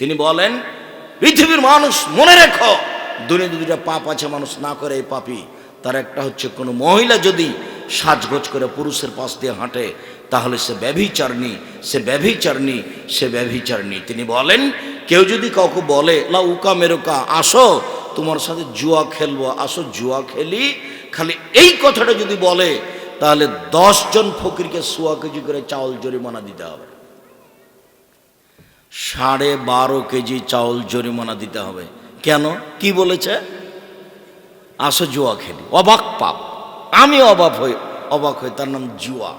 তিনি বলেন, পৃথিবীর মানুষ, মনে রেখো দুনিয়া দুটা পাপ আছে, মানুষ না করে এই পাপি তার একটা হচ্ছে, কোনো মহিলা যদি সাজগোজ করে পুরুষের পাশ দিয়ে হাঁটে, তাহলে সে ব্যভিচারণী সে ব্যভিচারণী সে ব্যভিচারণী। তিনি বলেন, কেউ যদি কাউকে বলে, লা উকা মেরুকা, আসো, তোমার সাথে জুয়া খেলব, আসো জুয়া খেলি। খালি এই কথাটা যদি বলে, তাহলে দশজন ফকিরকে সোয়া কেজি করে চাউল জরিমানা দিতে হবে। সাড়ে বারো কেজি চাউল জরিমানা দিতে হবে। কেন? কি বলেছে? আসো জুয়া খেলি। অবাক পাপ। আমি অবাক হই অবাক হই, তার নাম জুয়া।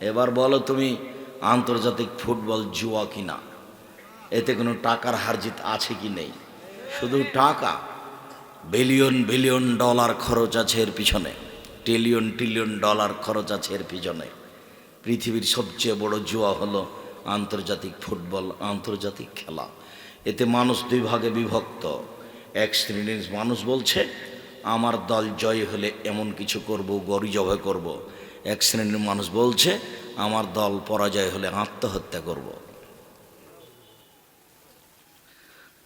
এবার বলো তুমি, আন্তর্জাতিক ফুটবল জুয়া কিনা? এতে কোনো টাকার হারজিত আছে কি নেই? শুধু টাকা। বিলিয়ন বিলিয়ন ডলার খরচ আছে এর পিছনে। ট্রিলিয়ন ট্রিলিয়ন ডলার খরচ আছে এর পিছনে। পৃথিবীর সবচেয়ে বড় জুয়া হলো আন্তর্জাতিক ফুটবল, আন্তর্জাতিক খেলা। এতে মানুষ দুই ভাগে বিভক্ত। এক শ্রেণির মানুষ বলছে, আমার দল জয় হলে এমন কিছু করব গরি জবাই করব। এক শ্রেণির মানুষ বলছে, আমার দল পরাজয় হলে আত্মহত্যা করব।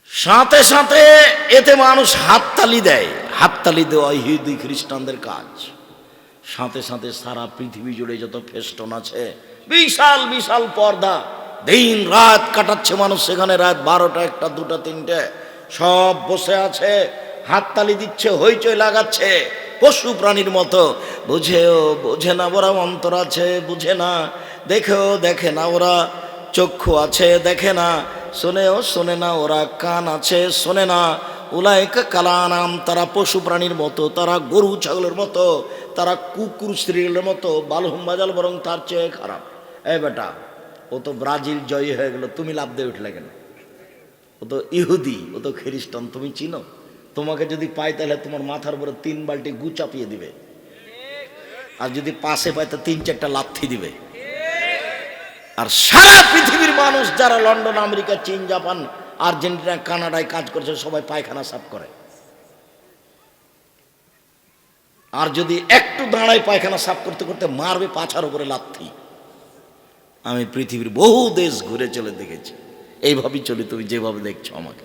সাথে সাথে এতে মানুষ হাততালি দেয়। হাততালি দেওয়া ইহুদি খ্রিস্টানদের কাজ। সাথে সাথে সারা পৃথিবী জুড়ে যত ফেস্টন আছে বিশাল বিশাল পর্দা। দিন রাত কাটাচ্ছে মানুষ সেখানে, রাত বারোটা, একটা, দুটা, তিনটে। সব বসে আছে, হাততালি দিচ্ছে, হইচই লাগাচ্ছে। পশু প্রাণীর মতো। বুঝেও বোঝে না ওরা অন্তর আছে, বুঝে না। দেখেও দেখে না ওরা, চক্ষু আছে, দেখে না। শোনেও শোনে না ওরা, কান আছে, শোনে না। উলায়কা কালানাম, তারা পশু প্রাণীর মতো, তারা গরু, ছাগলের মতো, তারা কুকুর, স্ত্রীর মতো, বালহুম, বাজাল, বরং তার চেয়ে খারাপ। এ বেটা, ও তো ব্রাজিল জয়ী হয়ে গেল, তুমি লাভ দিয়ে উঠলে কেন? ও তো ইহুদি, ও তো খ্রিস্টান, তুমি চিনো? তোমাকে যদি পাই তাহলে তোমার মাথার উপরে তিন বালতি গু চাপিয়ে দিবে। আর যদি পাশে পায় তো তিন চারটা লাথি দিবে। আর সারা পৃথিবীর মানুষ যারা লন্ডন, আমেরিকা, চীন, জাপান, আর্জেন্টিনা, কানাডায় কাজ করছে, সবাই পায়খানা সাফ করে। আর যদি একটু দাঁড়ায় পায়খানা সাফ করতে করতে মারবে পাছার উপরে লাথি। আমি পৃথিবীর বহু দেশ ঘুরে চলে দেখেছি। এইভাবেই চলি তুমি যেভাবে দেখছ আমাকে।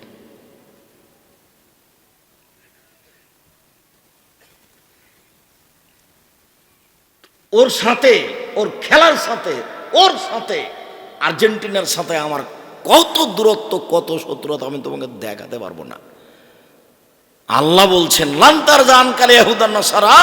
ওর সাথে, ওর খেলার সাথে, ওর সাথে, আর্জেন্টিনার সাথে আমার কত দূরত্ব, কত শত্রুতা আমি তোমাকে দেখাতে পারব না। আল্লাহ বলছেন লান্তার জানকালে সারা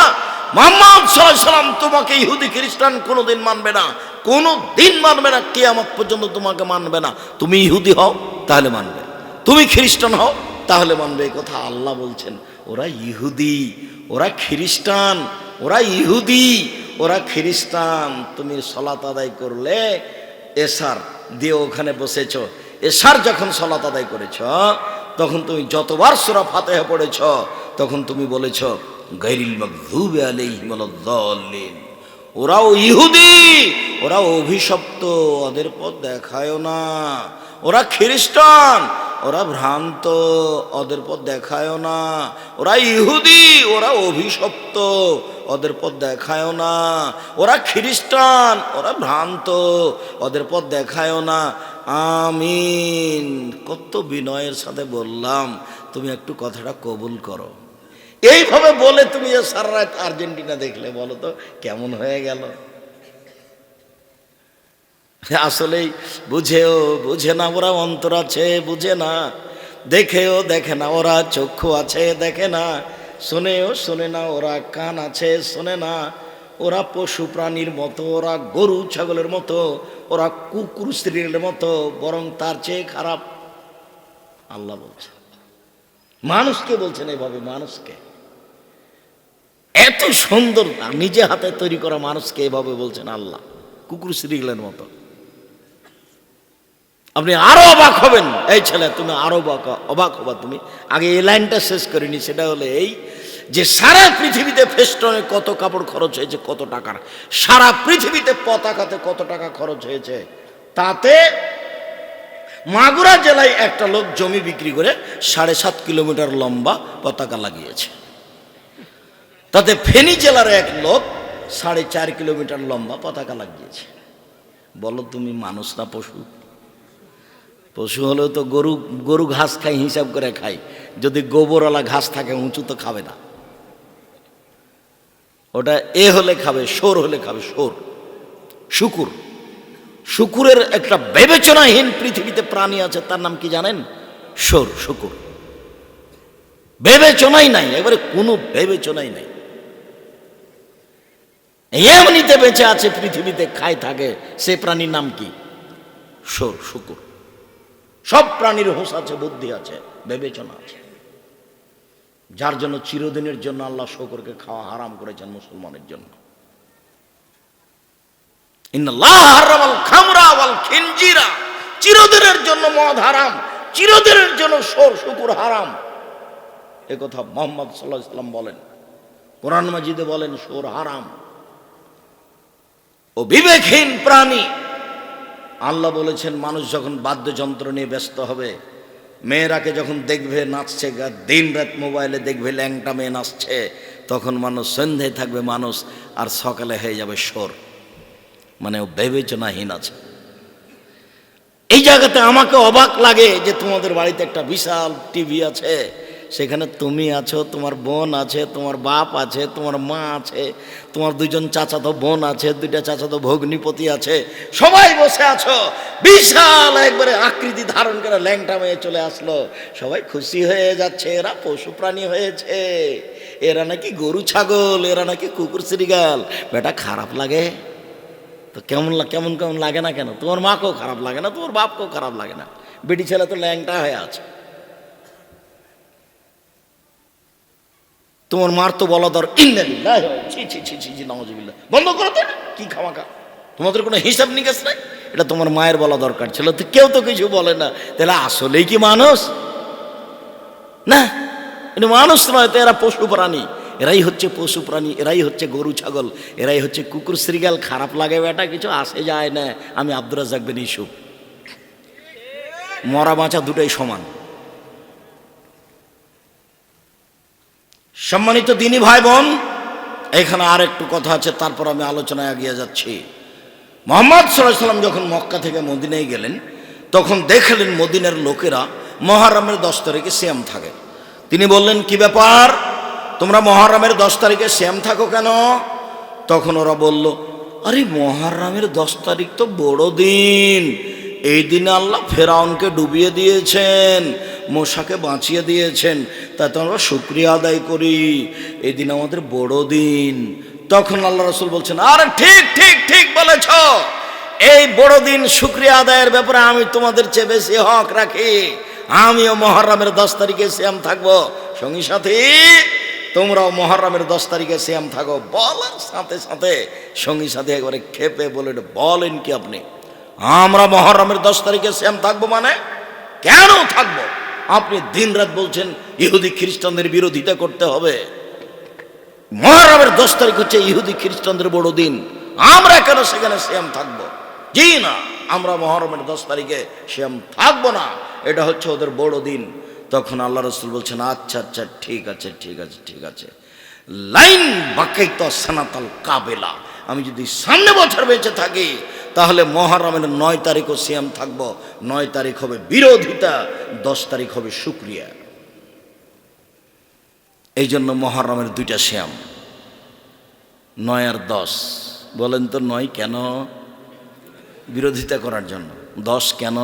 মোহাম্মদ সাল্লাম তোমাকে ইহুদি খ্রিস্টান কোনোদিন মানবে না। কোনো দিন মানবে না, কিয়ামত পর্যন্ত তোমাকে মানবে না। তুমি ইহুদি হও, তাহলে মানবে। তুমি খ্রিস্টান হও, তাহলে মানবে। এই কথা আল্লাহ বলছেন, ওরা ইহুদি, ওরা খ্রিস্টান, ওরা ইহুদি, ওরা খ্রিস্টান। তুমি সলাত আদায় করলে এসার দিয়ে ওখানে বসেছ। এসার যখন সলাত আদায় করেছ, তখন তুমি যতবার সুরা ফাতেহা পড়েছ, তখন তুমি বলেছ গৈরিল মকধুবে আলাইহিম ওয়ালাদ-দাল্লিন ওরাও ইহুদি ওরা অভিশপ্ত, ওদের পথ দেখায় না। ওরা খ্রিস্টান, ওরা ভ্রান্ত, ওদের পথ দেখায় না। ওরা ইহুদি, ওরা অভিশপ্ত, ওদের পথ দেখায় না। ওরা খ্রিস্টান, ওরা ভ্রান্ত, ওদের পথ দেখায় না। আমিন। কত বিনয়ের সাথে বললাম, তুমি একটু কথাটা কবুল করো। এইভাবে বলে তুমি সারা রাত আর্জেন্টিনা দেখলে, বলো তো, কেমন হয়ে গেল? আসলেই বুঝেও বুঝে না, ওরা অন্তর আছে, বুঝে না। দেখেও দেখে না, ওরা চক্ষু আছে, দেখে না। শোনেও শোনে না, ওরা কান আছে, শোনে না। ওরা পশু প্রাণীর মতো, ওরা গরু ছাগলের মতো, ওরা কুকুর স্ত্রীর মতো, বরং তার চেয়ে খারাপ। আল্লাহ বলছে। মানুষকে বলছেন এইভাবে মানুষকে। এত সুন্দর নিজে হাতে তৈরি করা মানুষকে এভাবে বলছেন আল্লাহ। কুকুর শ্রীগুলের মতো। আপনি আরও অবাক হবেন, এই ছেলে, তুমি আরও অবাক অবাক হবা তুমি। আগে এই লাইনটা শেষ করিনি, সেটা হলো এই যে সারা পৃথিবীতে ফেস্টনে কত কাপড় খরচ হয়েছে, কত টাকার। সারা পৃথিবীতে পতাকাতে কত টাকা খরচ হয়েছে, তাতে মাগুরা জেলায় একটা লোক জমি বিক্রি করে সাড়ে সাত কিলোমিটার লম্বা পতাকা লাগিয়েছে। তাতে ফেনী জেলার এক লোক সাড়ে চার কিলোমিটার লম্বা পতাকা লাগিয়েছে। বলো তুমি মানুষ না পশু? পশু হলেও তো গরু গরু ঘাস খাই হিসাব করে খাই যদি গোবরওয়ালা ঘাস থাকে, উঁচু তো খাবে না। ওটা এ হলে খাবে সোর হলে খাবে সোর শুকুর। শুকুরের একটা বিবেচনাহীন পৃথিবীতে প্রাণী আছে, তার নাম কি জানেন? সোর, শুকুর। বিবেচনাই নাই, এবারে কোনো বিবেচনাই নাই। এমনিতে বেঁচে আছে পৃথিবীতে, খায়, থাকে, সে প্রাণীর নাম কি? সোর, শুকুর। সব প্রাণীর হোস আছে, বুদ্ধি আছে, বিবেচনা আছে। যার জন্য চিরদিনের জন্য আল্লাহ শকরকে খাওয়া হারাম করেছেন মুসলমানের জন্য। চিরদিনের জন্য মদ হারাম, চিরদিনের জন্য সোর শুকুর হারাম। এ কথা মোহাম্মদ সাল্লাহ ইসলাম বলেন। কোরআন মাজিদে বলেন সোর হারাম। ও বিবেকহীন প্রাণী। আল্লাহ বলেছেন, মানুষ যখন বাদ্যযন্ত্র নিয়ে ব্যস্ত হবে, মেয়েরাকে যখন দেখবে নাচছে দিন রাত মোবাইলে দেখবে ল্যাংটা মেয়ে নাচছে, তখন মানুষ সন্ধ্যায় থাকবে মানুষ, আর সকালে হয়ে যাবে সোর মানে বিবেচনাহীন আছে। এই জায়গাতে আমাকে অবাক লাগে যে তোমাদের বাড়িতে একটা বিশাল টিভি আছে, সেখানে তুমি আছো, তোমার বোন আছে, তোমার বাপ আছে, তোমার মা আছে, তোমার দুইজন চাচাতো বোন আছে, দুইটা চাচাতো ভগ্নিপতি আছে, সবাই বসে আছো। বিশাল একবারে আকৃতি ধারণ করে ল্যাংটা মেয়ে চলে আসলো। সবাই খুশি হয়ে যাচ্ছে, এরা পশু প্রাণী হয়েছে। এরা নাকি গরু, ছাগল, এরা নাকি কুকুর শ্রীগাল বেটা, খারাপ লাগে? তো কেমন কেমন কেমন লাগে না কেন? তোমার মাকেও খারাপ লাগে না, তোমার বাপকেও খারাপ লাগে না। বেটি ছেলে তো ল্যাংটা হয়ে আছে। তোমার মার তো বলা দর বন্ধ করো তো। কি খামাকা তোমাদের কোনো হিসাব নিকাশ নাই? এটা তোমার মায়ের বলা দরকার ছিল, তো কেউ তো কিছু বলে না। তাহলে আসলেই কি মানুষ? না? মানুষ নয়, তো এরা পশু প্রাণী। এরাই হচ্ছে পশু প্রাণী, এরাই হচ্ছে গরু, ছাগল, এরাই হচ্ছে কুকুর, শ্রীগাল, খারাপ লাগে বেটা, কিছু আসে যায় না। আমি আব্দুর রাজাক বিন মরা বাঁচা দুটোই সমান। সম্মানিত দিনী ভাই বোন এখানে আর একটু কথা আছে, তারপর আমি আলোচনায় এগিয়ে যাচ্ছি। মোহাম্মদ সাল্লাম যখন মক্কা থেকে মদিনায় গেলেন, তখন দেখলেন মদিনার লোকেরা মহারামের দশ তারিখে শ্যাম থাকে। তিনি বললেন, কি ব্যাপার? তোমরা মহারামের দশ তারিখে শ্যাম থাকো কেন? তখন ওরা বলল, আরে মহারামের দশ তারিখ তো বড় দিন। এই দিনে আল্লাহ ফেরাউনকে ডুবিয়ে দিয়েছেন মশাকে বাঁচিয়ে দিয়েছেন। তাই তো আমরা শুক্রিয়া আদায় করি। এই দিন আমাদের বড় দিন। তখন আল্লাহ রসুল বলছেন, আরে ঠিক ঠিক ঠিক বলেছ। এই বড় দিন শুক্রিয়া আদায়ের ব্যাপারে আমি তোমাদের চেয়ে বেশি হক রাখি। আমিও মহরমের দশ তারিখে শ্যাম থাকব। সঙ্গী সাথী তোমরাও মহরমের দশ তারিখে শ্যাম থাকো। বলার সাথে সাথে সঙ্গী সাথে একবারে খেপে বলে বলেন কি আপনি? আমরা মহরমের দশ তারিখে শ্যাম থাকব মানে? কেন থাকব? আপনি দিনরাত বলছেন, ইহুদি খ্রিস্টানদের বিরোধিতা করতে হবে। মহারামের দশ তারিখ হচ্ছে ইহুদি খ্রিস্টানদের বড় দিন। আমরা কেন সেখানে শ্যাম থাকব? জি না, আমরা মহরমের দশ তারিখে শ্যাম থাকব না। এটা হচ্ছে ওদের বড় দিন। তখন আল্লাহ রসুল বলছেন আচ্ছা আচ্ছা ঠিক আছে ঠিক আছে ঠিক আছে। লাইন বাকাই তো সানাতাল কাবেলা। আমি যদি সামনে বছর বেঁচে থাকি, তাহলে মহারমের নয় তারিখও শ্যাম থাকব। নয় তারিখ হবে বিরোধিতা, দশ তারিখ হবে শুক্রিয়া। এই জন্য মহরমের দুইটা শ্যাম নয় আর দশ। বলেন তো নয় কেন? বিরোধিতা করার জন্য। দশ কেন?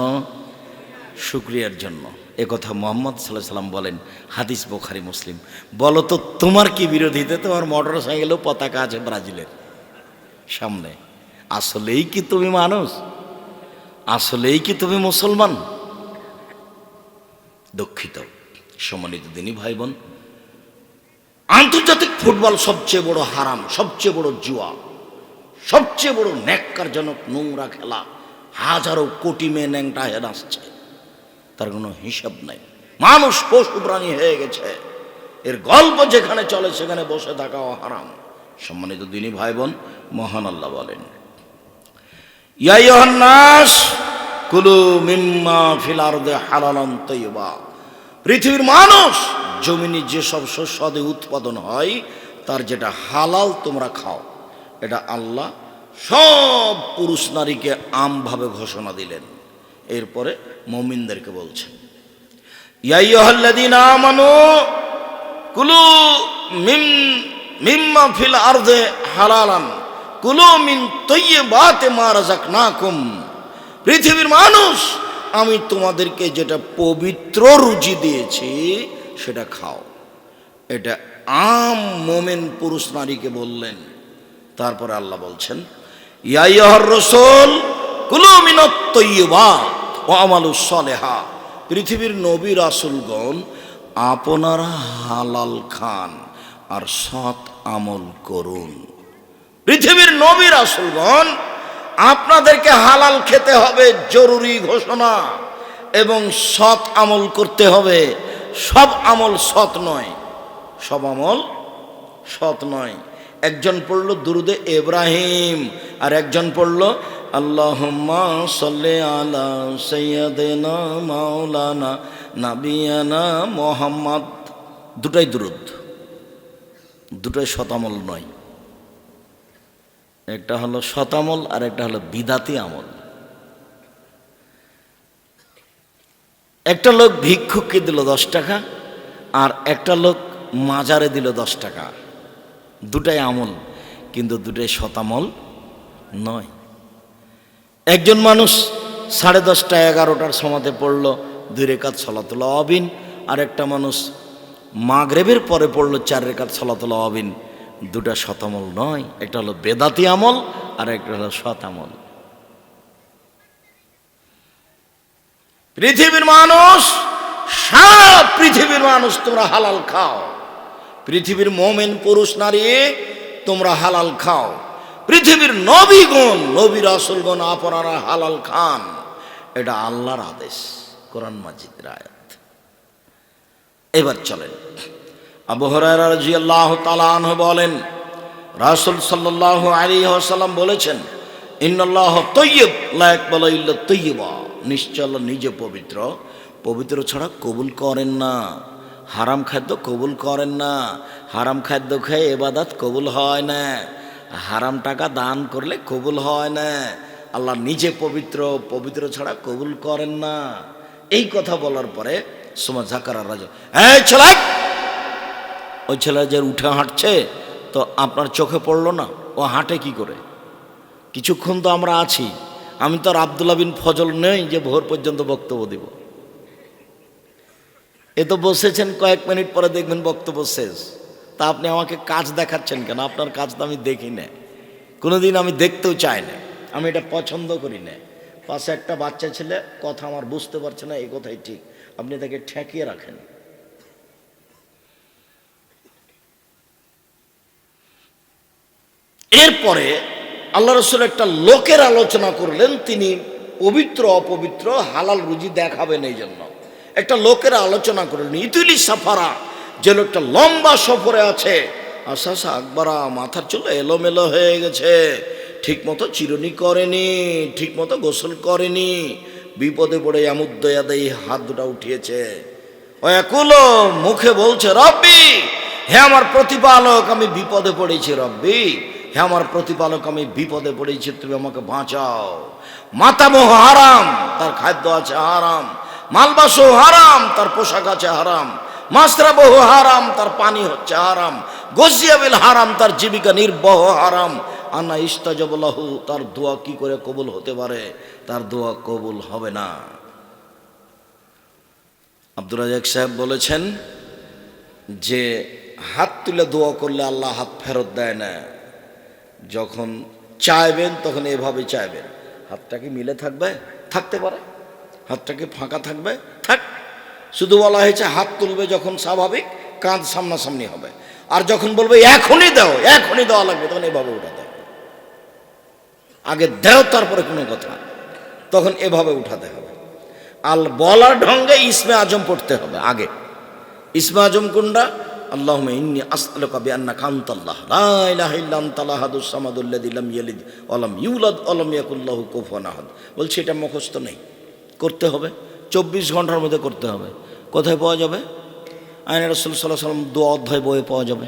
শুক্রিয়ার জন্য। কথা মোহাম্মদ সাল্লাহ সাল্লাম বলেন, হাদিস বোখারি, মুসলিম। বলো তো, তোমার কি বিরোধিতা? তোমার মোটর সাইকেলেও পতাকা আছে ব্রাজিলের সামনে। আসলেই কি তুমি মানুষ? আসলেই কি তুমি মুসলমান? দুঃখিত, সম্মানিত দিনী ভাই বোন আন্তর্জাতিক ফুটবল সবচেয়ে বড় হারাম, সবচেয়ে বড় জুয়া, সবচেয়ে বড় ন্যাক্কারজনক নোংরা খেলা, হাজারো কোটি মেয়ে ন্যাংটা আসছে। তার কোনো হিসাব নাই। মানুষ পশু প্রাণী হয়ে গেছে। এর গল্প যেখানে চলে, সেখানে বসে থাকাও হারাম। সম্মানিত দিনী ভাই বোন মহান আল্লাহ বলেন ইয়াইহান্নাস কুলু মিম্মা পৃথিবীর মানুষ, জমিনে যেসব শস্যদে উৎপাদন হয়, তার যেটা হালাল তোমরা খাও। এটা আল্লাহ সব পুরুষ নারীকে আমভাবে ঘোষণা দিলেন। এরপরে মমিনদেরকে বলছেন ইয়াইয়ুহাল্লাযীনা আমানু কুলু মিম ফিল মিন রাযাকনাকুম। পৃথিবীর মানুষ, আমি তোমাদেরকে যেটা পবিত্র রুচি দিয়েছি, সেটা খাও। এটা আম মোমেন পুরুষ নারীকে বললেন। তারপরে আল্লাহ বলছেন ইয়াইয়াহর রসুল কুলু মিনত ও আমালু সলেহা। পৃথিবীর নবী রাসুলগণ আপনারা হালাল খান আর সৎ আমল করুন। পৃথিবীর নবী রাসুলগণ, আপনাদেরকে হালাল খেতে হবে জরুরি ঘোষণা এবং সৎ আমল করতে হবে। সব আমল সৎ নয়, সব আমল সৎ নয়। একজন পড়ল দুরুদে ইব্রাহিম আর একজন পড়ল আল্লাহুম্মা সাল্লি আলা সাইয়্যিদিনা মাওলানা নাবিয়ানা মোহাম্মদ। দুটাই দুরুদ, দুটাই শতামল নয়। একটা হলো শতামল, আর একটা হলো বিদাতি আমল। একটা লোক ভিক্ষুককে দিল দশ টাকা, আর একটা লোক মাজারে দিল দশ টাকা। দুটাই আমল, কিন্তু দুটাই শতামল নয়। একজন মানুষ সাড়ে দশটা এগারোটার সমাতে পড়ল, দুই রেখাত সলাতুল অবিন আর একটা মানুষ মাগরেবের পরে পড়ল চার রেখাত সলাতুল অবিন দুটা শতামল নয়, একটা হলো বেদাতি আমল আর একটা হলো শত আমল। পৃথিবীর মানুষ, সারা পৃথিবীর মানুষ তোমরা হালাল খাও। পৃথিবীর মোমেন পুরুষ নারী, তোমরা হালাল খাও। পৃথিবীর নবীগণ নবী রাসুলগণ আপনারা হালাল খান। এটা আল্লাহর আদেশ, কোরআন মাজিদ রায়াত এবার চলেন। আবু হরাইরা রাদিয়াল্লাহু তাআলা আনহু বলেন, রাসূল সাল্লাল্লাহু আলাইহি ওয়াসাল্লাম বলেছেন, ইন্নাল্লাহ তাইয়্যিব লা ইয়াকবালু ইল্লা তাইয়্যিবা নিশ্চয় নিজে পবিত্র। পবিত্র ছাড়া কবুল করেন না। হারাম খাদ্য কবুল করেন না। হারাম খাদ্য খেয়ে এবাদাত কবুল হয় না। হারাম টাকা দান করলে কবুল হয় না। আল্লাহ নিজে পবিত্র পবিত্র ছাড়া কবুল করেন না। এই কথা বলার পরে সোমা জাকার রাজা হ্যাঁ ছেলে! ওই ছেলে যে উঠে হাঁটছে, তো আপনার চোখে পড়ল না? ও হাঁটে কি করে? কিছুক্ষণ তো আমরা আছি। আমি তো আর আবদুল্লা বিন ফজল নেই যে ভোর পর্যন্ত বক্তব্য দিব। এ তো বসেছেন, কয়েক মিনিট পরে দেখবেন বক্তব্য শেষ। তা আপনি আমাকে কাজ দেখাচ্ছেন কেন? আপনার কাজ তো আমি দেখি না। কোনোদিন আমি দেখতেও চাই না। আমি এটা পছন্দ করি না। পাশে একটা বাচ্চা ছেলে, কথা আমার বুঝতে পারছে না, এই কথাই ঠিক। আপনি তাকে ঠেকিয়ে রাখেন। এরপরে আল্লাহ রসুল একটা লোকের আলোচনা করলেন, তিনি পবিত্র, অপবিত্র, হালাল রুজি দেখাবেন এই জন্য। একটা লোকের আলোচনা করলেন, ইতুলি সাফারা। যে লোকটা লম্বা সফরে আছে। আশা আশা আকবরা, মাথার চুল এলোমেলো হয়ে গেছে। ঠিক মতো চিরুনি করেনি ঠিক মতো গোসল করেনি। বিপদে পড়ে আমুদ্দয়াদেই হাত দুটা উঠিয়েছে। ও একুলো মুখে বলছে, রব্বি, হে আমার প্রতিপালক, আমি বিপদে পড়েছি, রব্বি। হে আমার প্রতিপালক, আমি বিপদে পড়েছি, তুমি আমাকে বাঁচাও। মাতামহ হারাম, তার খাদ্য আছে হারাম। মালবাসও হারাম, তার পোশাক আছে হারাম। মাসরাবহ হারাম, তার পানি হচ্ছে হারাম। গজিয়াবিল হারাম, তার জীবিকা নির্বহ হারাম। আনা ইস্তাজবলাহু, তার দোয়া কি করে কবুল হতে পারে? তার দোয়া কবুল হবে না। আব্দুর রাজাক সাহেব বলেছেন যে, হাত তুলে দোয়া করলে আল্লাহ হাত ফেরত দেয় না। যখন চাইবেন, তখন এভাবে চাইবেন। হাতটা কি মিলে থাকবে? থাকতে পারে। হাতটা কি ফাঁকা থাকবে? থাক। শুধু বলা হয়েছে হাত তুলবে যখন স্বাভাবিক, কাঁধ সামনাসামনি হবে। আর যখন বলবে, এখনই দাও, এখনই দেওয়া লাগবে, তখন এভাবে উঠাতে হবে আগে দেও, তারপরে কোনো কথা। তখন এভাবে উঠাতে হবে। আল বলার ঢঙ্গে ইসমে আজম পড়তে হবে আগে। ইসমে আজম কোনটা? আল্লাহ ইন্নি আসআলুকা বিআন্নাকা আনতাল্লাহ লা ইলাহা ইল্লা আনতাল আহাদুস সামাদুল্লাযী লাম ইয়ালিদ ওয়া লাম ইউলাদ ওয়া লাম ইয়াকুল লাহু কুফুয়ান আহাদ। বলছি, এটা মুখস্থ নেই। করতে হবে। চব্বিশ ঘণ্টার মধ্যে করতে হবে। কোথায় পাওয়া যাবে? আইন রসুল সাল্লাহ সাল্লাম দু অধ্যায় বইয়ে পাওয়া যাবে।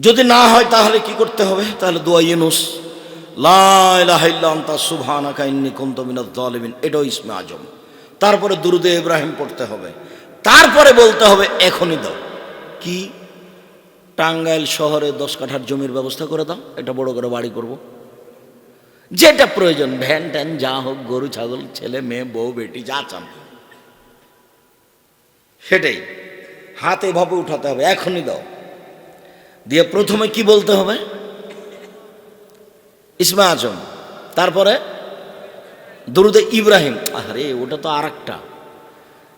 যদি না হয় তাহলে কি করতে হবে? তাহলে দোয়া ইউনুস। লাইলাহাইল্লান্তা সুবহানাকা ইন্নি কুনতু মিনাজ জালিমিন এটাও ইসমে আজম। তারপরে দুরুদে ইব্রাহিম পড়তে হবে। তারপরে বলতে হবে, এখনই দাও। কি? টাঙ্গাইল শহরে দশ কাঠার জমির ব্যবস্থা করে দাও। এটা বড় করে বাড়ি করব। যেটা প্রয়োজন, ভ্যান ট্যান যা হোক, গরু, ছাগল, ছেলে, মেয়ে, বউ, বেটি, যা চান। সেটাই। হাতে ভাবে উঠাতে হবে, এখনই দাও। দিয়ে প্রথমে কি বলতে হবে? ইসমা আজম। তারপরে? দরুদে ইব্রাহিম। আরে ওটা তো আর একটা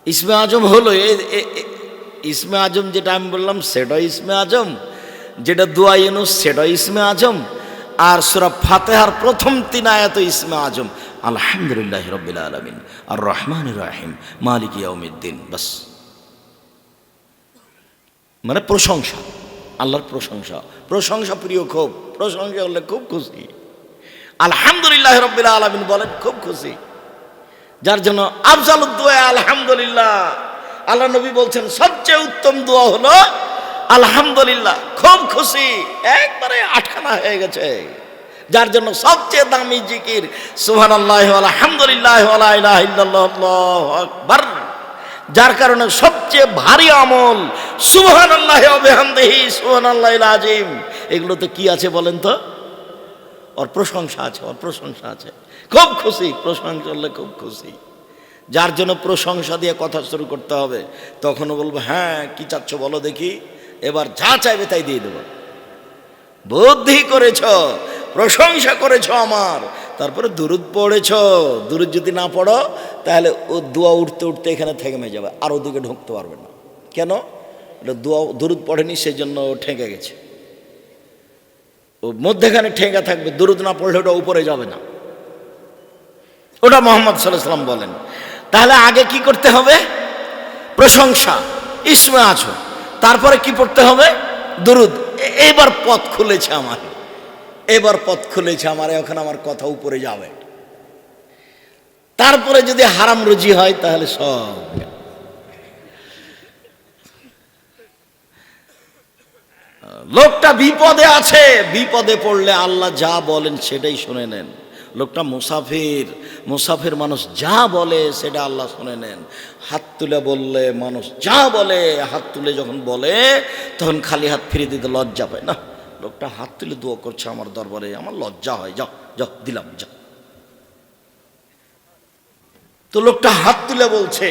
ইসমে আজম হলো ইসমে আজম যেটা আমি বললাম সেটা ইসমে আজম। যেটা দুয়া ইউনুস সেটাই ইসমে আজম। আর সুরা ফাতেহার প্রথম তিন আয়াত ইসমে আজম, আলহামদুলিল্লাহ রবিল আলমিন। আর রহমান রাহিম, মালিক ইয়াউমিদ্দিন, বাস। মানে প্রশংসা, আল্লাহর প্রশংসা। প্রশংসা প্রিয় খুব, প্রশংসা হলে খুব খুশি। আলহামদুলিল্লাহ রব্বিল আলমিন বলেন, খুব খুশি। যার জন্য আফজাল দোয়া, আলহামদুলিল্লাহ। আল্লাহ নবী বলছেন, সবচেয়ে উত্তম দোয়া হলো আলহামদুলিল্লাহ, খুব খুশি। একবারে আটখানা হয়ে গেছে। যার জন্য সবচেয়ে দামি জিকির সুহান আল্লাহ আলহামদুলিল্লাহ যার কারণে সবচেয়ে ভারী আমল সুহান আল্লাহ সুহান আল্লাহ আজিম এগুলোতে কি আছে বলেন তো? ওর প্রশংসা আছে, ওর প্রশংসা আছে। খুব খুশি, প্রশংসা করলে খুব খুশি। যার জন্য প্রশংসা দিয়ে কথা শুরু করতে হবে, তখনও বলব হ্যাঁ কি চাচ্ছ বলো দেখি। এবার যা চাইবে তাই দিয়ে দেবো। বুদ্ধি করেছ, প্রশংসা করেছ আমার, তারপরে দুরুদ পড়েছ। দুরুদ যদি না পড়ো, তাহলে ও দোয়া উঠতে উঠতে এখানে থেমে যাবে, আর ওদিকে ঢুকতে পারবে না। কেন? এটা দোয়া, দুরুদ পড়েনি সেই জন্য ও ঠেকে গেছে। ও মধ্যেখানে ঠেঙ্গা থাকবে, দুরুদ না পড়লে ওটা উপরে যাবে না। ওটা মোহাম্মদ সাল্লাহ বলেন। তাহলে আগে কি করতে হবে? প্রশংসা। ইসমে আছো। তারপরে কি পড়তে হবে? দুরুদ। এবার পথ খুলেছে আমার। এবার পথ খুলেছে আমার, এখন আমার কথা উপরে যাবে। তারপরে যদি হারাম রুজি হয়, তাহলে সব লোকটা বিপদে আছে, বিপদে পড়লে আল্লাহ যা বলেন সেটাই শুনে নেন। লোকটা মুসাফির মুসাফির মানুষ যা বলে সেটা আল্লাহ শুনে নেন। হাত তুলে বললে মানুষ যা বলে, হাত তুলে যখন বলে, তখন খালি হাত ফিরে দিতে লজ্জা পায়। না, লোকটা হাত তুলে দোয়া করছে আমার দরবারে, আমার লজ্জা হয়, যাও যাও, দিলাম, যাও। তো লোকটা হাত তুলে বলছে,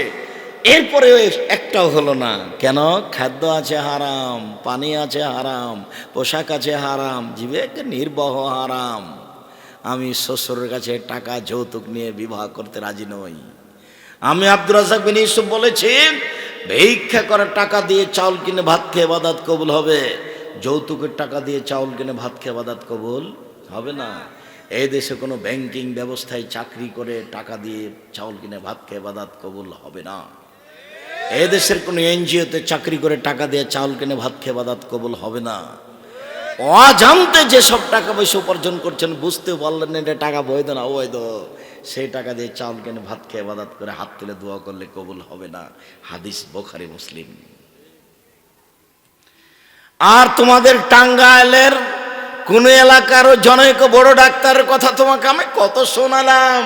এরপরে একটাও হলো না। কেন? খাদ্য আছে হারাম, পানি আছে হারাম, পোশাক আছে হারাম জীবেক নির্বাহ হারাম। আমি শ্বশুরের কাছে টাকা, যৌতুক নিয়ে বিবাহ করতে রাজি নই। আমি আব্দুর রাজাক বিন ইউসুফ বলেছি, ভিক্ষা করার টাকা দিয়ে চাউল কিনে ভাত খেয়ে বাদাত কবুল হবে। যৌতুকের টাকা দিয়ে চাউল কিনে ভাত খেয়ে বাদাত কবুল হবে না। এই দেশে কোনো ব্যাংকিং ব্যবস্থায় চাকরি করে টাকা দিয়ে চাউল কিনে ভাত খেয়ে বাদাত কবুল হবে না। এ দেশের কোনো এনজিওতে চাকরি করে টাকা দিয়ে চাউল কিনে ভাত খেয়ে বাদাত কবুল হবে না। অজান্তে যেসব টাকা পয়সা উপার্জন করছেন বুঝতে পারলেন এটা টাকা বৈধ না অবৈধ। সেই টাকা দিয়ে চাউল কিনে ভাত খেয়ে বাদাত করে হাত তুলে দোয়া করলে কবুল হবে না। হাদিস বোখারি, মুসলিম। আর তোমাদের টাঙ্গাইলের কোন এলাকারও জনৈক বড় ডাক্তারের কথা তোমাকে আমি কত শোনালাম।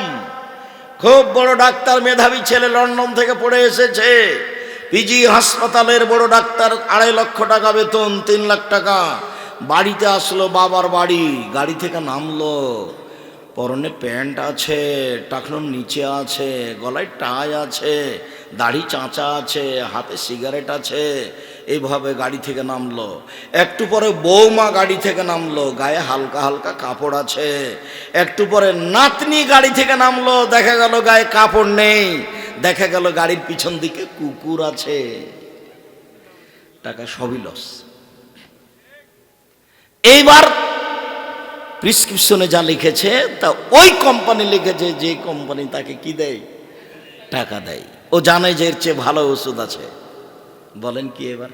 খুব বড় ডাক্তার, মেধাবী ছেলে লন্ডন থেকে পড়ে এসেছে। পিজি হাসপাতালের বড় ডাক্তার, আড়াই লক্ষ টাকা বেতন, তিন লাখ টাকা। বাড়িতে আসলো, বাবার বাড়ি, গাড়ি থেকে নামলো। পরনে প্যান্ট আছে টাকনোর নিচে আছে, গলায় টাই আছে, দাড়ি চাঁচা আছে, হাতে সিগারেট আছে, এইভাবে গাড়ি থেকে নামলো। একটু পরে বৌমা গাড়ি থেকে নামলো, গায়ে হালকা হালকা কাপড় আছে। একটু পরে নাতনি গাড়ি থেকে নামলো, দেখা গেল গায়ে কাপড় নেই, দেখা গেল গাড়ির পিছন দিকে কুকুর আছে। টাকা সবই লস এইবার প্রিসক্রিপশনে যা লিখেছে তা ওই কোম্পানি লিখেছে যে কোম্পানি তাকে কি দেয়? টাকা দেয়। ও জানে যে এর চেয়ে ভালো ওষুধ আছে। বলেন কি এবার?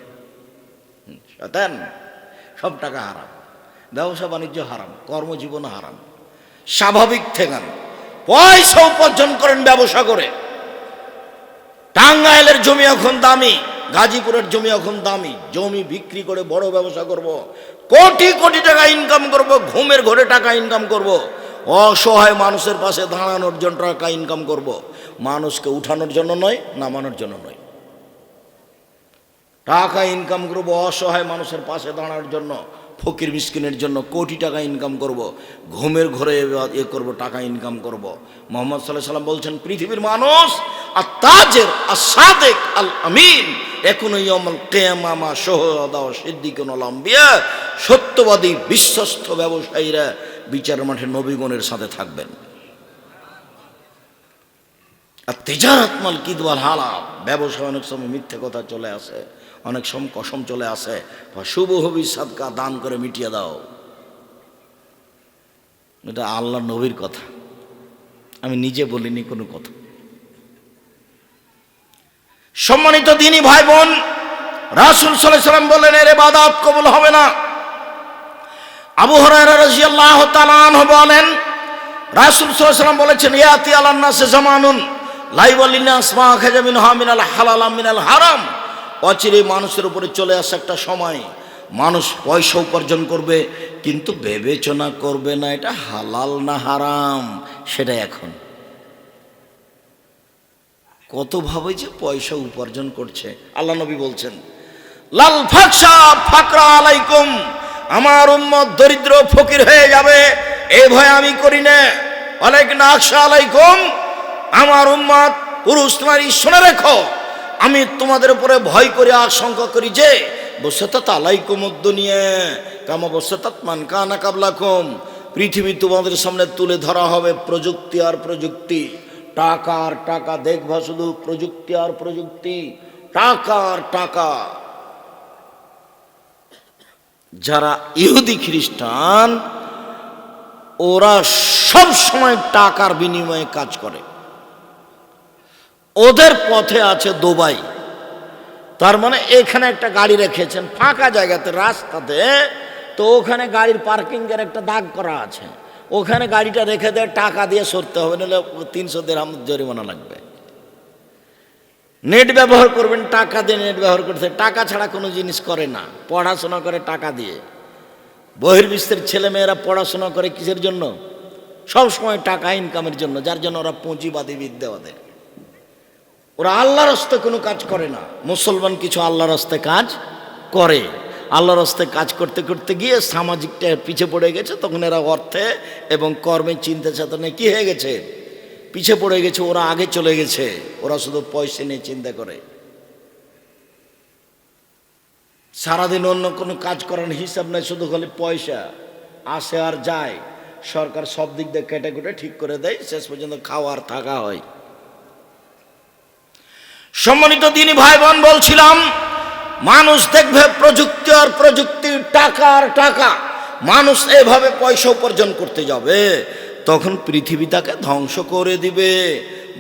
হুম, শয়তান সব টাকা হারাম। ব্যবসা বাণিজ্য হারাম কর্মজীবন হারাম। স্বাভাবিক ঠেকান। পয়সা উপার্জন করেন ব্যবসা করে। টাঙ্গাইলের জমি এখন দামি গাজীপুরের জমি এখন দামি। জমি বিক্রি করে বড় ব্যবসা করব। কোটি কোটি টাকা ইনকাম করব, ঘুমের ঘরে টাকা ইনকাম করব, অসহায় মানুষের পাশে দাঁড়ানোর জন্য টাকা ইনকাম করব। মানুষকে উঠানোর জন্য নয়, নামানোর জন্য নয়। টাকা ইনকাম করব অসহায় মানুষের পাশে দাঁড়ানোর জন্য, ফকির মিসকিনের জন্য কোটি টাকা ইনকাম করব। ঘুমের ঘরে এ করব, টাকা ইনকাম করব। মোহাম্মদ সাল্লাহ সাল্লাম বলছেন, পৃথিবীর মানুষ আর তাজের আর সাদেক আল আমিন এখন ইয়মল কেয়ামামা সোহদা সিদ্দিকুন আলম্বিয়া সত্যবাদী, বিশ্বস্ত ব্যবসায়ীরা বিচার মাঠে নবীগণের সাথে থাকবেন। আর তেজারাত মাল কিদওয়াল হালা ব্যবসায় অনেক সময় মিথ্যে কথা চলে আসে, অনেক সময় কসম চলে আসে। শুভ হবি সাদকা দান করে মিটিয়ে দাও। এটা আল্লাহ নবীর কথা। আমি নিজে বলিনি কোনো কথা। সম্মানিত দিনী ভাই বোন, রাসুল সাল্লাম বললেন, এর বাদাত কবুল হবে না। আবু হরাইরা রাজিয়াল্লাহ তালান বলেন, রাসুল সাল্লাম বলেছেন, ইয়াতি আলান্না সে জামানুন লাইবালিনা আসমা খাজামিন হামিনাল হালাল মিনাল হারাম। অচিরে মানুষের উপরে চলে আসে একটা সময়, মানুষ পয়সা উপার্জন করবে, কিন্তু বিবেচনা করবে না, এটা হালাল না হারাম সেটা এখন। কত ভাবে যে পয়সা উপার্জন করছে। আল্লাহ নবী বলছেন, লাল ফাকসা ফাকরা আলাইকুম, আমার উম্মত দরিদ্র ফকির হয়ে যাবে, এ ভয় আমি করি না। অনেক নাকশা আলাইকুম, আমার উম্মত পুরুষ নারী শুনে রেখো, আমি তোমাদের উপরে ভয় করে, আশঙ্কা করি যে বসে তা আলাইকুম নিয়ে কামা বসে তাত মান কানা কাবলাকুম, পৃথিবী তোমাদের সামনে তুলে ধরা হবে প্রযুক্তি আর প্রযুক্তি। টাকা আর টাকা, দেখবা শুধু প্রযুক্তি আর প্রযুক্তি টাকা আর টাকা। যারা ইহুদি খ্রিস্টান, ওরা সব সময় টাকার বিনিময়ে কাজ করে। ওদের পথে আছে দুবাই। তার মানে এখানে একটা গাড়ি রেখেছেন, ফাঁকা জায়গাতে, রাস্তাতে, তো ওখানে গাড়ির পার্কিংয়ের একটা দাগ করা আছে। ওখানে গাড়িটা রেখে দেয় টাকা দিয়ে সরতে হবে, নাহলে তিনশো দেড়হাম জরিমানা লাগবে। নেট ব্যবহার করবেন, টাকা দিয়ে নেট ব্যবহার করতে। টাকা ছাড়া কোনো জিনিস করে না, পড়াশোনা করে টাকা দিয়ে। বহির্বিশ্বের ছেলেমেয়েরা পড়াশোনা করে কিসের জন্য? সব সময় টাকা ইনকামের জন্য, যার জন্য ওরা পুঁজিবাদী বিদ্যা ওদের ওরা আল্লাহর হস্তে কোনো কাজ করে না। মুসলমান কিছু আল্লাহর হস্তে কাজ করে। আল্লাহর হস্তে কাজ করতে করতে গিয়ে সামাজিকটা পিছে পড়ে গেছে, তখন এরা অর্থে এবং কর্মে চিন্তা চেতনায় কী হয়ে গেছে? পিছে পড়ে গেছে, ওরা আগে চলে গেছে, ওরা শুধু পয়সা নিয়ে চিন্তা করে। সারাদিন অন্য কোনো কাজ করার হিসাব নাই, শুধু খালি পয়সা। আসে আর যায়, সরকার সব দিক দিয়ে কেটে কুটে ঠিক করে দেয়, শেষ পর্যন্ত খাওয়ার থাকা হয়। সম্মানিত দিনী ভাই বোন বলছিলাম মানুষ দেখবে প্রযুক্তি আর প্রযুক্তি টাকা আর টাকা। মানুষ এভাবে পয়সা উপার্জন করতে যাবে, তখন পৃথিবী তাকে ধ্বংস করে দিবে।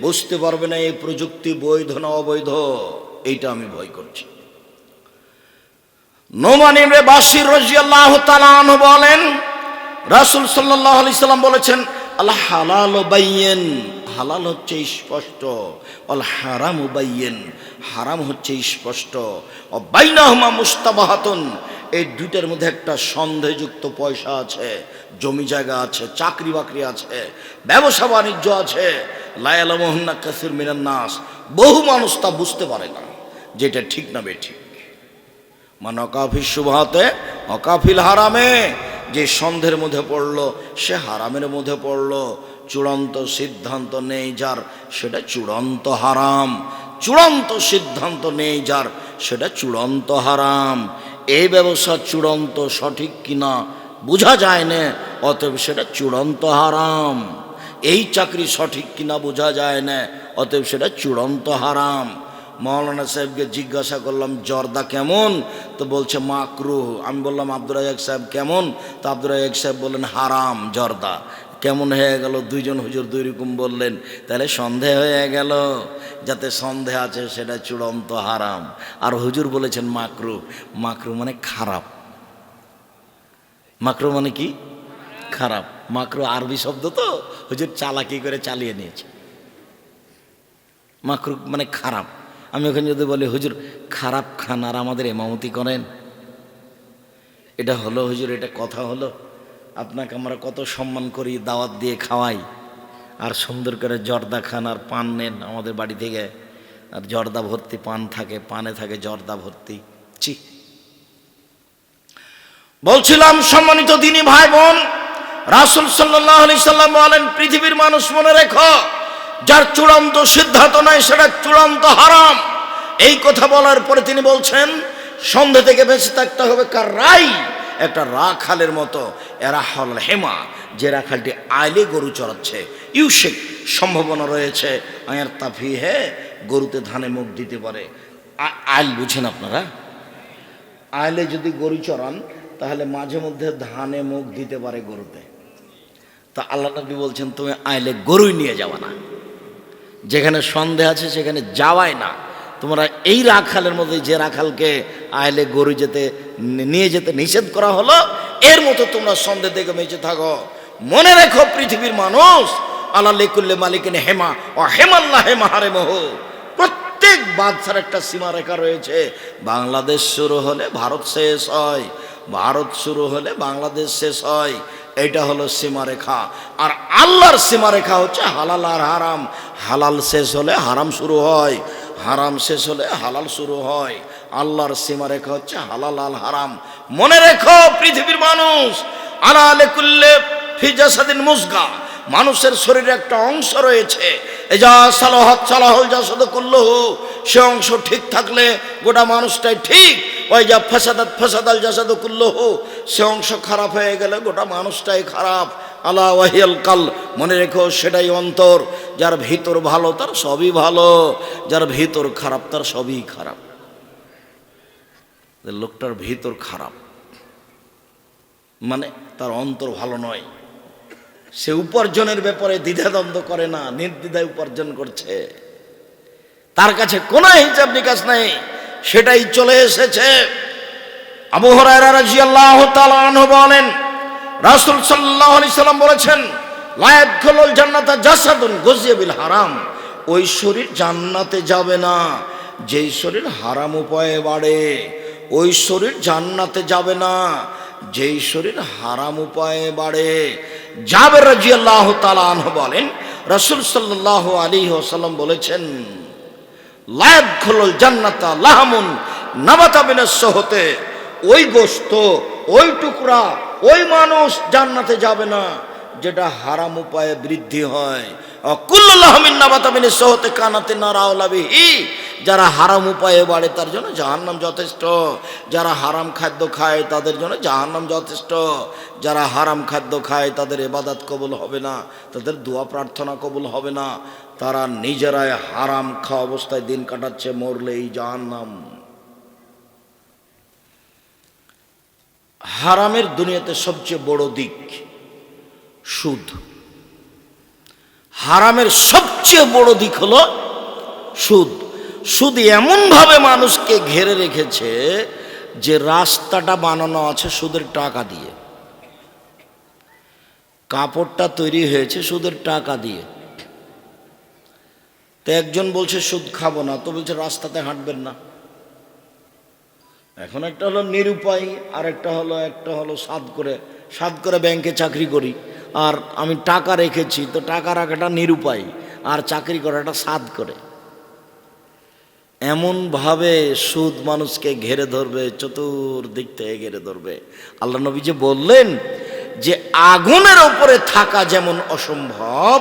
বুঝতে পারবে না এই প্রযুক্তি বৈধ না অবৈধ, এইটা আমি ভয় করছি। নোমান বাসির রাজিয়াল্লাহ তালান বলেন, রাসুল সাল্লাহ আলি সাল্লাম বলেছেন আল্লাহ হালাল বাইয়েন। হালাল হচ্ছে স্পষ্ট। অল হারাম বাইয়েন। হারাম হচ্ছে স্পষ্ট। ও বাইনাহমা মুস্তাবাহাতন। এই দুইটার মধ্যে একটা সন্দেহযুক্ত পয়সা আছে, জমি জায়গা আছে, চাকরি বাকরি আছে, ব্যবসা বাণিজ্য আছে। লায়ালা মোহন্না কাসির মিনান নাস। বহু মানুষ তা বুঝতে পারে না যেটা ঠিক না বেঠিক মানে অকাফির শুভাতে অকাফিল হারামে। যে সন্ধের মধ্যে পড়ল, সে হারামের মধ্যে পড়ল। চূড়ান্ত সিদ্ধান্ত নেই যার, সেটা চূড়ান্ত হারাম। চূড়ান্ত সিদ্ধান্ত নেই যার, সেটা চূড়ান্ত হারাম। এই ব্যবসা চূড়ান্ত সঠিক কিনা বোঝা যায় না, অতএব সেটা চূড়ান্ত হারাম। এই চাকরি সঠিক কিনা বোঝা যায় না, অতএব সেটা চূড়ান্ত হারাম। মৌলানা সাহেবকে জিজ্ঞাসা করলাম, জর্দা কেমন? তো বলছে মাকরু আমি বললাম, আব্দুর রাজাক সাহেব কেমন? তো আব্দুর রাজাক সাহেব বললেন, হারাম, জর্দা। কেমন হয়ে গেল? দুইজন হুজুর দুই রকম বললেন, তাহলে সন্দেহ হয়ে গেল। যাতে সন্দেহ আছে, সেটা চূড়ান্ত হারাম। আর হুজুর বলেছেন মাকরু মাকরু মানে খারাপ। মাকরু মানে কি? খারাপ। মাকরু আরবি শব্দ তো, হুজুর চালাকি করে চালিয়ে নিয়েছে। মাকরু মানে খারাপ। আমি ওখানে যদি বলি, হুজুর, খারাপ খান আর আমাদের এমামতি করেন? এটা হলো, হুজুর, এটা কথা হলো, আপনাকে আমরা কত সম্মান করি, দাওয়াত দিয়ে খাওয়াই। আর সুন্দর করে জর্দা খান আর পান নেন আমাদের বাড়ি থেকে। আর জর্দা ভর্তি পান থাকে, পানে থাকে জর্দা ভর্তি। চি বলছিলাম, সম্মানিত দিনী ভাই বোন, রাসুল সাল্লাহ আলি সাল্লাম বলেন, পৃথিবীর মানুষ মনে রেখো যার চূড়ান্ত সিদ্ধান্ত নয় সেটা চূড়ান্ত হারাম। এই কথা বলার পরে তিনি বলছেন, সন্ধে থেকে বেঁচে থাকতে হবে কার রাই? একটা রাখালের মতো এরা হল হেমা, যে রাখালটি আইলে গরু চড়াচ্ছে। ইউসেক সম্ভাবনা রয়েছে। আয়ার তাফি হে, গরুতে ধানে মুখ দিতে পারে। আইল বুঝেন আপনারা? আইলে যদি গরু চড়ান, তাহলে মাঝে মধ্যে ধানে মুখ দিতে পারে গরুতে। তা আল্লাহ নবী বলছেন, তুমি আইলে গরুই নিয়ে যাওয়া না। যেখানে সন্দেহ আছে সেখানে যাওয়াই না। তোমরা এই রাখালের মধ্যে যে রাখালকে আইলে গরু যেতে নিয়ে যেতে নিষেধ করা হলো, এর মতো তোমরা সন্দেহ থেকে বেঁচে থাকো। মনে রেখো পৃথিবীর মানুষ, আল্লাহ লেকুল্লে মালিকিন হেমা ও হেমাল্লাহ হেমা হারে মোহ প্রত্যেক বাদশার একটা সীমারেখা রয়েছে। বাংলাদেশ শুরু হলে ভারত শেষ হয়, ভারত শুরু হলে বাংলাদেশ শেষ হয়। এইটা হলো সীমারেখা। আর আল্লাহর সীমারেখা হচ্ছে হালাল আর হারাম। হালাল শেষ হলে হারাম শুরু হয়, হারাম শেষ হলে হালাল শুরু হয়। আল্লাহর সীমারেখা হচ্ছে হালাল আল হারাম। মনে রেখো পৃথিবীর মানুষ আলা আলেকুল্লে ফিজাসাদিন মুসগা। মানুষের শরীরে একটা অংশ রয়েছে। এজা সালাহাত সালাহল যা শুধু কুল্লহু, সে অংশ ঠিক থাকলে গোটা মানুষটাই ঠিক। ওই যা ফেসাদাত ফেসাদাল জাসাদু কুল্লহু, সে অংশ খারাপ হয়ে গেলে, গোটা মানুষটাই খারাপ। আলা ওয়াহিয়াল কাল, মনে রেখো সেটাই অন্তর। যার ভিতর ভালো, তার সবই ভালো। যার ভিতর খারাপ, তার সবই খারাপ। লোকটার ভিতর খারাপ মানে তার অন্তর ভালো নয়। সে উপার্জনের ব্যাপারে দ্বিধাদ্বন্দ্ব করে না, নির্দ্বিধায় উপার্জন করছে। তার কাছে কোনো হিসাব নিকাশ নেই। সেটাই চলে এসেছে। আবু হরায়রা রাদিয়াল্লাহু তাআলা বলেন, রাসূল সাল্লাল্লাহু আলাইহি সাল্লাম বলেছেন লায়াত খোলল জান্নাতা জাসাদুন গজিয়া বিল হারাম। ওই শরীর জান্নাতে যাবে না। যেই শরীর হারাম উপায়ে বাড়ে, ওই শরীর জান্নাতে যাবে না। যেই শরীর হারাম উপায়ে বাড়ে, জাবের রাজিয়াল্লাহ তাআলা আনহু বলেন, রাসূল সাল্লাল্লাহু আলাইহি ওয়াসাল্লাম বলেছেন লায়াত খোলল জান্নাতা লাহামুন, নাবাতা বিনাস হতে। ওই গোস্ত, ওই টুকরা, ওই মানুষ জান্নাতে যাবে না, যেটা হারাম উপায়ে বৃদ্ধি হয়। অকুল্লাহমিন নাবাতা বিনাস হতে কানাতে নারাওলাবিহি যারা হারাম উপায়ে বাড়ে তার জন্য জাহান্নাম যথেষ্ট। যারা হারাম খাদ্য খায় তাদের জন্য জাহান্নাম যথেষ্ট। যারা হারাম খাদ্য খায় তাদের এবাদাত কবুল হবে না, তাদের দোয়া প্রার্থনা কবুল হবে না। তারা নিজেরাই হারাম খাওয়া অবস্থায় দিন কাটাচ্ছে মরলে এই জাহান্নাম। হারামের দুনিয়াতে সবচেয়ে বড় দিক সুদ। হারামের সবচেয়ে বড় দিক হলো সুদ। সুদ এমনভাবে মানুষকে ঘেরে রেখেছে যে রাস্তাটা বানানো আছে সুদের টাকা দিয়ে। কাপড়টা তৈরি হয়েছে সুদের টাকা দিয়ে। তো একজন বলছে, সুদ খাব না। তো বলছে, রাস্তাতে হাঁটবেন না। এখন একটা হলো নিরুপায় আর একটা হলো একটা হলো সাদ করে সাদ করে ব্যাংকে চাকরি করি। আর আমি টাকা রেখেছি, তো টাকা রাখাটা নিরুপায়, আর চাকরি করাটা সাদ করে। এমনভাবে সুদ মানুষকে ঘেরে ধরবে, চতুর্দিক থেকে ঘেরে ধরবে। আল্লাহ নবী যে বললেন যে, আগুনের ওপরে থাকা যেমন অসম্ভব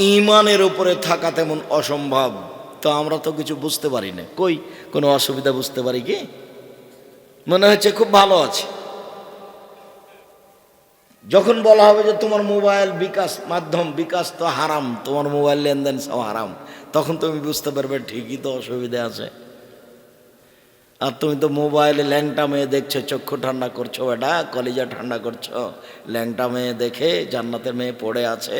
ইমানের ওপরে থাকা তেমন অসম্ভব। তো আমরা তো কিছু বুঝতে পারি না কই? কোনো অসুবিধা বুঝতে পারি কি? মনে হচ্ছে খুব ভালো আছে। যখন বলা হবে যে তোমার মোবাইল বিকাশ মাধ্যম, বিকাশ তো হারাম, তোমার মোবাইল লেনদেন সব হারাম, তখন তুমি বুঝতে পারবে ঠিকই তো অসুবিধা আছে। আর তুমি তো মোবাইলে ল্যাংটা মেয়ে দেখছ, চক্ষু ঠান্ডা করছ এটা কলিজা ঠান্ডা করছ, ল্যাংটা মেয়ে দেখে জান্নাতের মেয়ে পড়ে আছে।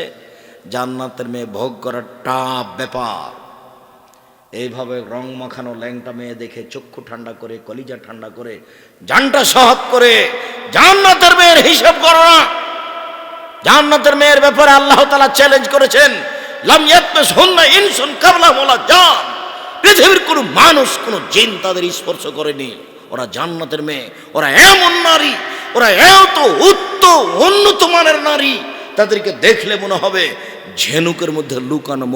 জান্নাতের মেয়ে ভোগ করার টাপ ব্যাপার। এইভাবে রং মাখানো ল্যাংটা মেয়ে দেখে চক্ষু ঠান্ডা করে, কলিজা ঠান্ডা করে, জানটা সহজ করে, জান্নাতের মেয়ের হিসাব করো না। জান্নাতের মেয়ের ব্যাপারে আল্লাহ তালা চ্যালেঞ্জ করেছেন ইনসুন কাবলা মোলা জান। পৃথিবীর কোনো মানুষ, কোনো জিন তাদের স্পর্শ করেনি। ওরা জান্নাতের মেয়ে, ওরা এমন নারী, ওরা এত উত্ত, উন্নত মানের নারী। তাদেরকে দেখলে মনে হবে ঝেনুকের মধ্যে লুকানো